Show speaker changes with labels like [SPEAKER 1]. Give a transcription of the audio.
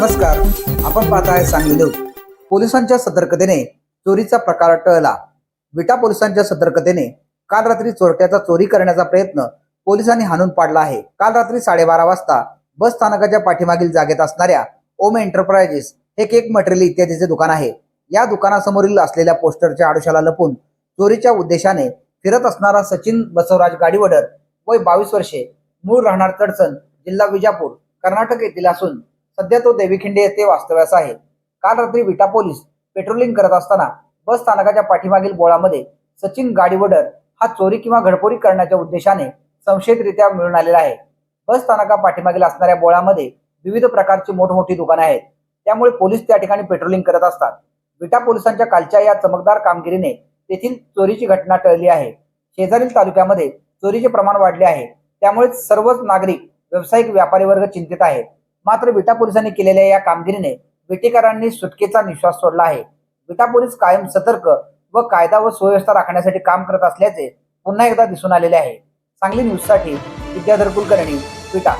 [SPEAKER 1] नमस्कार. आपण पाहताय सांगली न्यूज. पोलिसांच्या सतर्कतेने चोरीचा प्रकार टळला. विटा पोलिसांच्या सतर्कतेने काल रात्री चोरट्याचा चोरी करण्याचा प्रयत्न पोलिसांनी हाणून पाडला आहे. काल रात्री साडेबारा वाजता बस स्थानकाच्या पाठीमागील जागेत असणाऱ्या ओम एंटरप्राइजेस हे केक मटेरियल इत्यादीचे दुकान आहे. या दुकानासमोरील असलेल्या पोस्टरच्या आडोशाला लपून चोरीच्या उद्देशाने फिरत असणारा सचिन बसवराज गाडीवडर वय बावीस वर्षे मूळ राहणार तडसण जिल्हा विजापूर कर्नाटक येथील असून सध्या तो देवीखिंडे येथे वास्तव्यास आहे. काल रात्री विटा पोलीस पेट्रोलिंग करत असताना बस स्थानकाच्या पाठीमागील बोळामध्ये सचिन गाडीवडर हा चोरी किंवा घडपोरी करण्याच्या उद्देशाने संशयितरित्या मिळून आलेला आहे. बस स्थानका पाठीमागील असणाऱ्या बोळामध्ये विविध प्रकारची मोठमोठी दुकाने आहेत. त्यामुळे पोलीस त्या ठिकाणी पेट्रोलिंग करत असतात. विटा पोलिसांच्या कालच्या या चमकदार कामगिरीने तेथील चोरीची घटना टळली आहे. शेजारील तालुक्यामध्ये चोरीचे प्रमाण वाढले आहे. त्यामुळे सर्वच नागरिक व्यावसायिक व्यापारी वर्ग चिंतित आहेत. मात्र विटा पोलिसांनी केलेल्या या कामगिरीने विटेकरांनी सुटकेचा निश्वास सोडला आहे. विटा पोलीस कायम सतर्क व कायदा व सुव्यवस्था राखण्यासाठी काम करत असल्याचे पुन्हा एकदा दिसून आलेले आहे. सांगली न्यूजसाठी विद्याधर कुलकर्णी विटा.